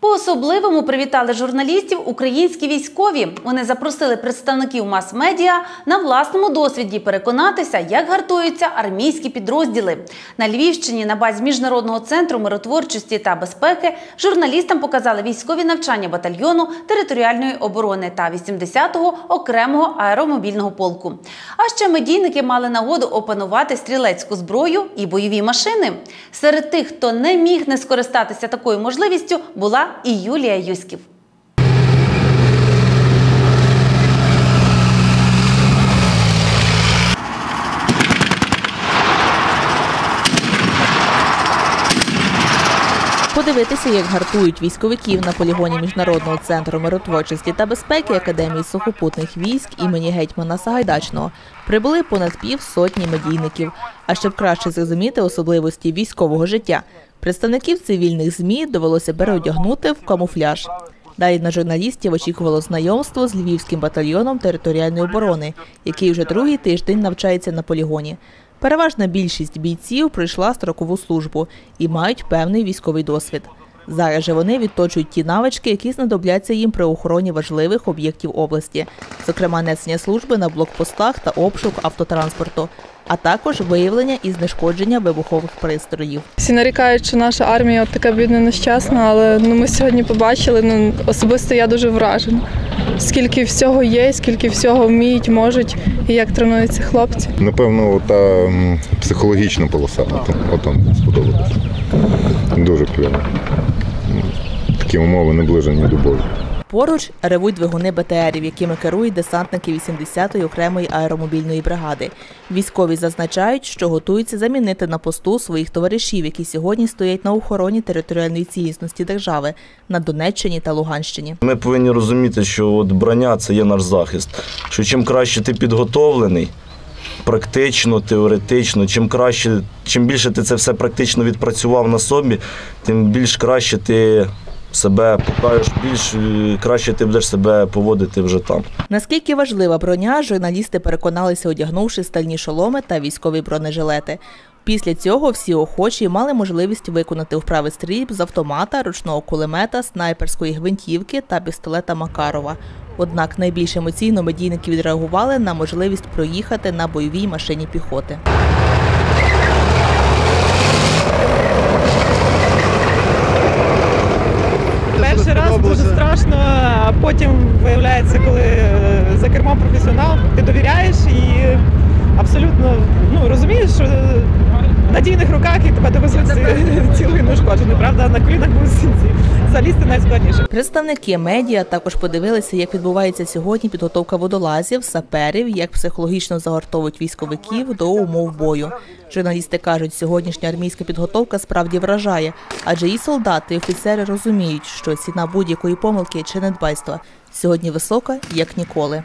По-особливому привітали журналістів українські військові. Вони запросили представників мас-медіа на власному досвіді переконатися, як гартуються армійські підрозділи. На Львівщині на базі міжнародного центру миротворчості та безпеки журналістам показали військові навчання батальйону територіальної оборони та 80-го окремого аеромобільного полку. А ще медійники мали нагоду опанувати стрілецьку зброю і бойові машини. Серед тих, хто не міг не скористатися такою можливістю, була і Юлія Юськів. Подивитися, як гартують військовиків на полігоні міжнародного центру миротворчості та безпеки Академії сухопутних військ імені гетьмана Сагайдачного прибули понад пів сотні медійників. А щоб краще зрозуміти особливості військового життя, представників цивільних змі довелося переодягнути в камуфляж. Далі на журналістів очікувало знайомство з львівським батальйоном територіальної оборони, який вже другий тиждень навчається на полігоні. Переважна більшість бійців пройшла строкову службу і мають певний військовий досвід. Зараз же вони відточують ті навички, які знадобляться їм при охороні важливих об'єктів області, зокрема несення служби на блокпостах та обшук автотранспорту, а також виявлення і знешкодження вибухових пристроїв. Всі нарікають, що наша армія от така бідна нещасна, але ну ми сьогодні побачили. Ну особисто я дуже вражена. Скільки всього є, скільки всього вміють, можуть, і як тренуються хлопці. Напевно, та психологічна полоса, от, от там сподобалось. Дуже кльово. Такі умови наближені до бою. Поруч ревуть двигуни БТРів, якими керують десантники 80-ї окремої аеромобільної бригади. Військові зазначають, що готуються замінити на посту своїх товаришів, які сьогодні стоять на охороні територіальної цілісності держави на Донеччині та Луганщині. Ми повинні розуміти, що от броня це є наш захист. Що чим краще ти підготовлений, практично, теоретично, чим краще, чим більше ти це все практично відпрацював на собі, тим більш краще ти себе покажеш, більш е, краще ти будеш себе поводити вже там. Наскільки важлива броня, журналісти переконалися, одягнувши стальні шоломи та військові бронежилети. Після цього всі охочі мали можливість виконати вправи стрільб з автомата, ручного кулемета, снайперської гвинтівки та пістолета Макарова. Однак найбільш емоційно медійники відреагували на можливість проїхати на бойовій машині піхоти. Перший раз дуже страшно, а потім виявляється, коли е, за кермом професіонал, ти довіряєш і абсолютно ну, розумієш, що в надійних руках і тебе довезуть ці- цілий неушкоджений. Правда, на колінах був сінці. Залізти найскладніше. Представники медіа також подивилися, як відбувається сьогодні підготовка водолазів, саперів, як психологічно загортовують військовиків до умов бою. Журналісти кажуть, сьогоднішня армійська підготовка справді вражає, адже і солдати, і офіцери розуміють, що ціна будь-якої помилки чи недбайства сьогодні висока як ніколи.